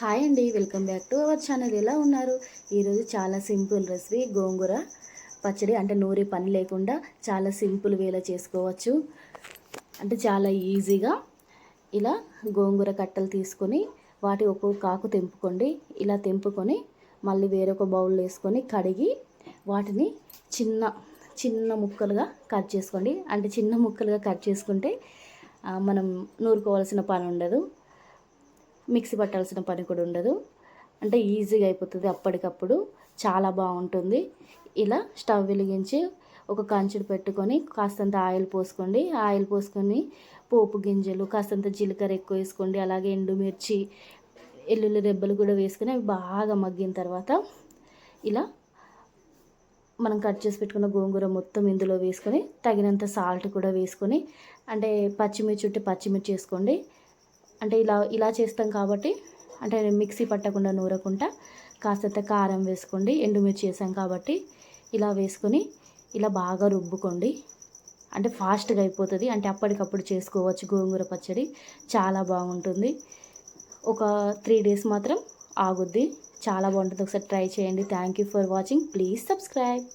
Hi అండి welcome back to our channel. ఎలా ఉన్నారు? ఈరోజు చాలా సింపుల్ రెసిపీ గోంగూర పచ్చడి. అంటే నూరి పని లేకుండా చాలా సింపుల్ వేలో చేసుకోవచ్చు. అంటే చాలా ఈజీగా ఇలా గోంగూర కట్టలు తీసుకొని వాటి ఒక్కొక్క కాకు తెంపుకోండి. ఇలా తెంపుకొని మళ్ళీ వేరొక బౌల్ వేసుకొని కడిగి వాటిని చిన్న చిన్న ముక్కలుగా కట్ చేసుకోండి. అంటే చిన్న ముక్కలుగా కట్ చేసుకుంటే మనం నూరుకోవాల్సిన పని ఉండదు. మిక్సీ పట్టాల్సిన పని కూడా ఉండదు. అంటే ఈజీగా అయిపోతుంది అప్పటికప్పుడు. చాలా బాగుంటుంది. ఇలా స్టవ్ వెలిగించి ఒక కంచుడు పెట్టుకొని కాస్తంత ఆయిల్ పోసుకోండి. ఆయిల్ పోసుకొని పోపు గింజలు కాస్తంత జీలకర్ర ఎక్కువ వేసుకోండి. అలాగే ఎండుమిర్చి ఎల్లుల్లి రెబ్బలు కూడా వేసుకొని అవి బాగా మగ్గిన తర్వాత ఇలా మనం కట్ చేసి పెట్టుకున్న గోంగూర మొత్తం ఇందులో వేసుకొని తగినంత సాల్ట్ కూడా వేసుకొని అంటే పచ్చిమిర్చి ఉంటే పచ్చిమిర్చి వేసుకోండి. అంటే ఇలా ఇలా చేస్తాం కాబట్టి అంటే మిక్సీ పట్టకుండా నూరకుండా కాస్తంత కారం వేసుకోండి ఎండుమిర్చి వేసాం కాబట్టి ఇలా వేసుకొని ఇలా బాగా రుబ్బుకోండి. అంటే ఫాస్ట్గా అయిపోతుంది అంటే అప్పటికప్పుడు చేసుకోవచ్చు. గోంగూర పచ్చడి చాలా బాగుంటుంది. ఒక త్రీ డేస్ మాత్రం ఆగుద్ది. చాలా బాగుంటుంది. ఒకసారి ట్రై చేయండి. Thank you for watching please subscribe